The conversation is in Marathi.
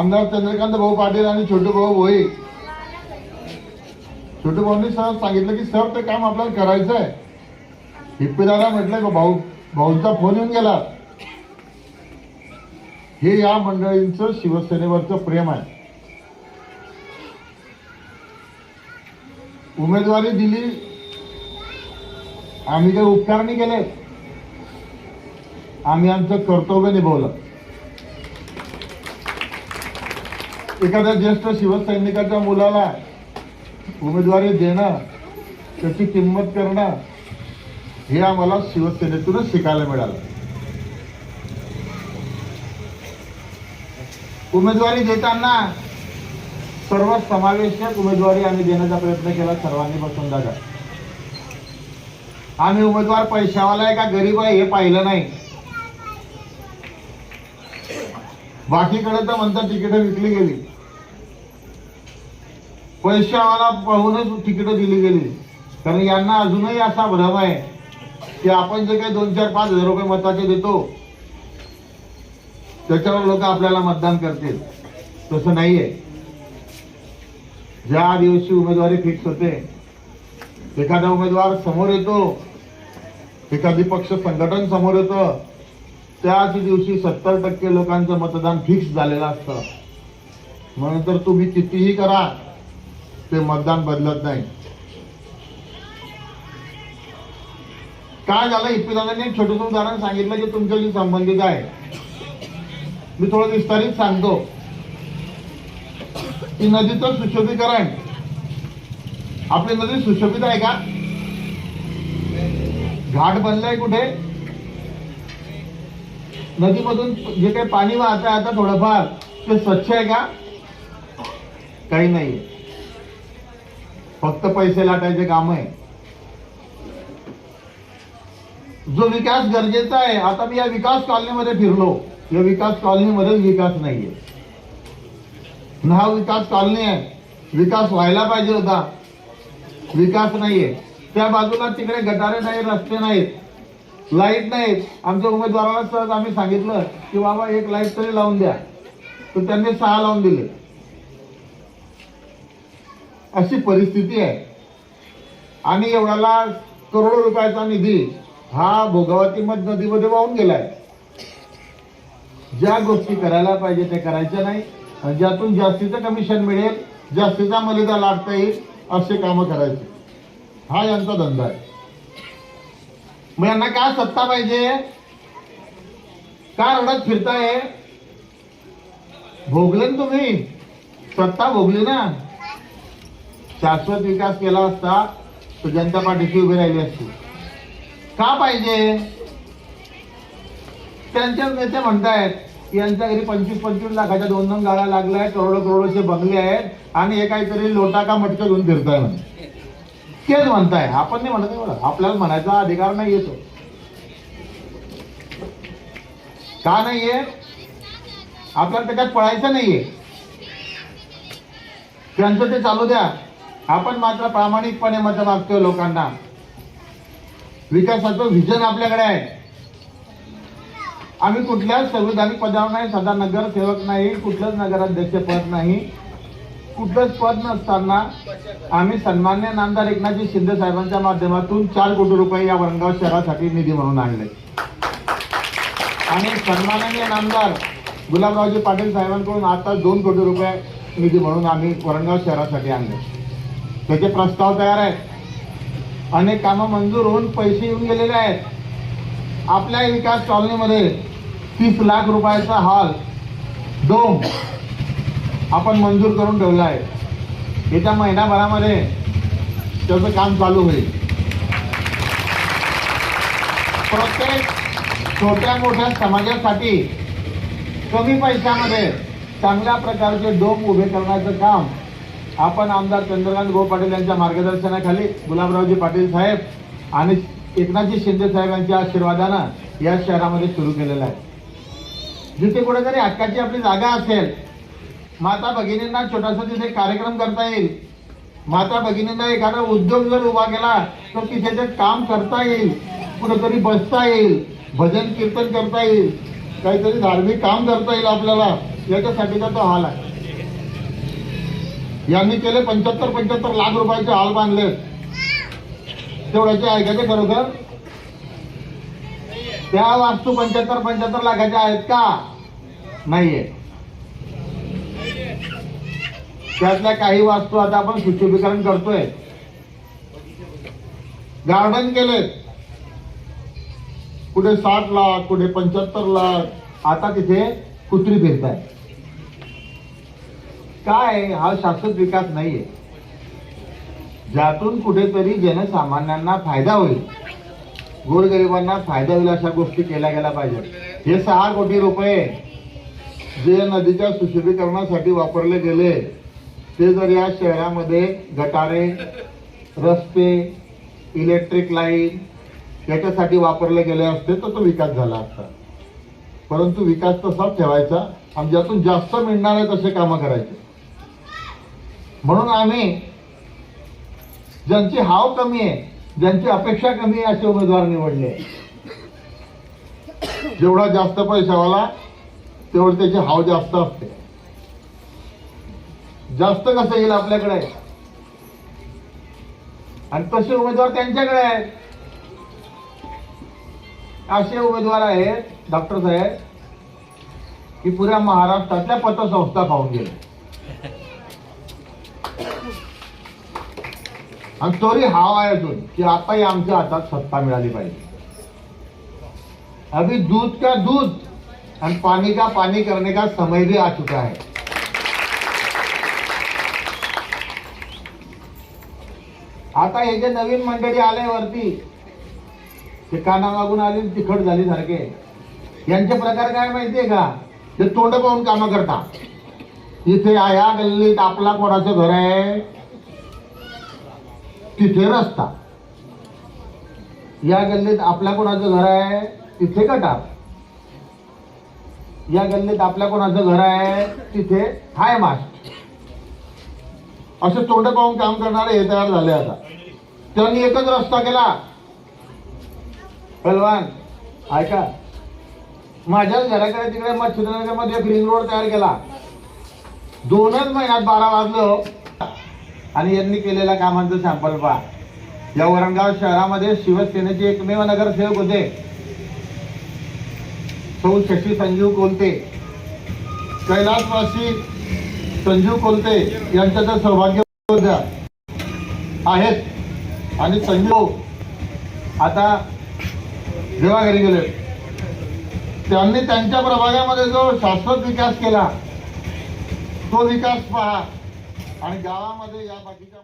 आमदार चंद्रकांत भाऊ पाटील आणि छोटू भाऊ भोई. छोटू भाऊंनी सर सांगितलं की सर ते काम आपल्याला करायचं आहे. हिप्पीदारा म्हटलं भाऊ भाऊंचा फोन येऊन गेला. हे या मंडळींचं शिवसेनेवरचं प्रेम आहे. उमेदवारी दिली. आम्ही काही उपकार नाही केले. आम्ही आमचं कर्तव्य निभावलं. एखाद्या ज्येष्ठ शिवसैनिकाच्या मुलाला उमेदवारी देणं त्याची किंमत करणं हे आम्हाला शिवसेनेतूनच शिकायला मिळालं. उमेदवारी देताना सर्व समावेशक उमेदवारी आम्ही देण्याचा प्रयत्न केला सर्वांनी बसून दादा आम्ही उमेदवार पैशावाला आहे का गरीब आहे हे पाहिलं नाही. बाकीकडे तर म्हणतात तिकीट विकली गेली. पैशावाला पाहूनच तिकीट दिली गेली. कारण यांना अजूनही असा भ्रम आहे की आपण जे काही दोन चार पाच हजार रुपये मताचे देतो त्याच्यावर लोक आपल्याला मतदान करतील. तसं नाहीये. ज्या दिवशी उमेदवारी फिक्स होते एखादा उमेदवार समोर येतो एखादी पक्ष संघटन समोर येतं त्याच दिवशी सत्तर टक्के लोकांचं मतदान फिक्स झालेलं असतं. म्हणून तर तुम्ही कितीही करा ते मतदान बदलत नाही. काय झालं? इपी एक छोटंसं उदाहरण सांगितलं जे तुमच्याशी संबंधित आहे. मी थोडं विस्तारित सांगतो. की नदीचं सुशोभीकरण. आपली नदी सुशोभित आहे का? घाट बनलाय कुठे? नदीमधून जे काही पाणी वाहत आहे आता थोडंफार ते स्वच्छ आहे का? काही नाही. फक्त पैसे लाटायचे काम आहे. जो विकास गरजेचा आहे आता मी या विकास कॉलनीमध्ये फिरलो. या विकास कॉलनीमध्येच विकास नाहीये. हा विकास कॉलनी आहे. विकास व्हायला पाहिजे होता. विकास नाहीये. त्या बाजूला तिकडे गटारे नाही रस्ते नाहीत लाइट नाहीत. आमच्या उमेदवाराला सहज आम्ही सांगितलं की बाबा एक लाइट तरी लावून द्या. तर त्यांनी सहा लावून दिले. अशी परिस्थिती आहे. आणि एवढ्याला करोडो रुपयाचा निधी हा भोगावती मध नदीमध्ये वाहून गेलाय. ज्या गोष्टी करायला पाहिजे त्या करायच्या नाही. आणि ज्यातून जास्तीचं कमिशन मिळेल जास्तीचा मलिदा लागता येईल असे कामं करायचे. हा यांचा धंदा आहे. मग यांना काय सत्ता पाहिजे? का रडत फिरताय? भोगले ना तुम्ही. सत्ता भोगली ना. शाश्वत विकास केला असता तर जनता पार्टीची उभी राहिली असती. का पाहिजे? त्यांच्याच नेते म्हणतायत यांच्या घरी पंचवीस पंचवीस लाखाच्या दोन दोन गाड्या लागल्या आहेत करोडो करोडोचे बंगले आहेत आणि हे काहीतरी लोटा का मटकं घेऊन फिरताय म्हणे. तेच म्हणताय. आपण नाही म्हणत नाही बघा आपल्याला म्हणायचा अधिकार नाही येतो का नाहीये? आपल्याला त्याच्यात पळायचं नाहीये. त्यांचं ते चालू द्या. आपण मात्र प्रामाणिकपणे मत मागतोय लोकांना. विकासाचं व्हिजन आपल्याकडे आहे. आम्ही कुठल्याच संविधानिक पदावर नाही सदा नगरसेवक नाही कुठलंच नगराध्यक्ष पद नाही. कुठलंच पद नसताना आम्ही सन्मान्य नामदार एकनाथजी शिंदे साहेबांच्या माध्यमातून चार कोटी रुपये या वरणगाव शहरासाठी निधी म्हणून आणले. आणि सन्माननीय नामदार गुलाबरावजी पाटील साहेबांकडून आता दोन कोटी रुपये निधी म्हणून आम्ही वरणगाव शहरासाठी आणले. त्याचे प्रस्ताव तयार आहेत. अनेक कामं मंजूर होऊन पैसे येऊन गेलेले आहेत. आपल्या विकास कॉलनीमध्ये तीस लाख रुपयाचा हॉल डोम आपण मंजूर करून ठेवला आहे. येत्या महिनाभरामध्ये त्याचं काम चालू होईल. प्रत्येक छोट्या मोठ्या समाजासाठी कमी पैशामध्ये चांगल्या प्रकारचे डोम उभे करण्याचं काम आपण आमदार चंद्रकांत गो पाटील यांच्या मार्गदर्शनाखाली गुलाबरावजी पाटील साहेब आणि एकनाथजी शिंदे साहेब यांच्या आशीर्वादानं या शहरामध्ये सुरू केलेलं आहे. जिथे कुठेतरी हक्काची आपली जागा असेल माता भगिनींना छोटासा तिथे कार्यक्रम करता येईल. माता भगिनींना एखादा उद्योग जर उभा केला तर तिथे ते काम करता येईल कुठेतरी बसता येईल भजन कीर्तन करता येईल काहीतरी धार्मिक काम करता येईल आपल्याला याच्यासाठीचा तो हाल आहे. यांनी केले पंच्याहत्तर पंच्याहत्तर लाख रुपयाचे हाल बांधले. तेवढ्याचे ऐकायचे खरोखर? त्या वास्तू पंच्याहत्तर पंच्याहत्तर लाखाच्या आहेत का? नाहीये. त्यातल्या काही वास्तू आता आपण सुशोभीकरण करतोय. गार्डन केलेत. कुठे साठ लाख कुठे पंच्याहत्तर लाख. आता तिथे कुत्री फिरताय काय हा शाश्वत विकास नाहीये. ज्यातून कुठेतरी जनसामान्यांना फायदा होईल. गोरगरिबांना फायदा होईल अशा गोष्टी केल्या गेल्या पाहिजेत. हे सहा कोटी रुपये जे नदीच्या सुशोभीकरणासाठी वापरले गेले ते जर या शहरामध्ये गटारे रस्ते इलेक्ट्रिक लाईन याच्यासाठी वापरले गेले असते तर तो विकास झाला असता. परंतु विकास तसाच ठेवायचा आणि ज्यातून जास्त मिळणार आहे तसे कामं करायचे. म्हणून आम्ही ज्यांची हाव कमी आहे ज्यांची अपेक्षा कमी आहे असे उमेदवार निवडले. जेवढा जास्त पैशावाला तेवढं त्याची हाव जास्त असते. जास्त कसं येईल आपल्याकडे? आणि तसे उमेदवार त्यांच्याकडे आहेत. असे उमेदवार आहेत डॉक्टर साहेब की पुऱ्या महाराष्ट्रातल्या पतसंस्था पाहून गेले. आणि तोरी हाव आहे अजून की आताही आमच्या हातात सत्ता मिळाली पाहिजे. अभी दूध का दूध आणि पानी का पाणी करणे का समय भी आ चुका है आता हे जे नवीन मंडळी आले वरती ते काना मागून आले तिखट झाली सारखे. यांचे प्रकार काय माहितीये का? ते तोंड पाहून कामं करता इथे या गल्लीत आपला कोणाचं घर आहे? तिथे रस्ता. या गल्लीत आपल्या कोणाचं घर आहे? तिथे गटार या गल्लीत आपल्या कोणाचं घर आहे? तिथे हाय मास्ट असे तोंड पाहून काम करणारे हे तयार झाले आता. त्यांनी एकच रस्ता केला. पलवान ऐका. माझ्याच घराकडे तिकडे मच्छिंद्रनगरमध्ये एक रिंग रोड तयार केला. दोनच महिन्यात बारा वाजलं. आणि यांनी केलेल्या कामांचं सॅम्पल पहा. या औरंगाबाद शहरामध्ये शिवसेनेचे एकमेव नगरसेवक होते. सौ शशी संजीव कोलते. कैलासवासी संजीव कोलते यांचं तर सौभाग्य आहेत. आणि संजीव आता जेव्हा घरी गेले त्यांनी त्यांच्या प्रभागामध्ये जो शाश्वत विकास केला तो विकास पहा. आणि गावामध्ये या बाकीच्या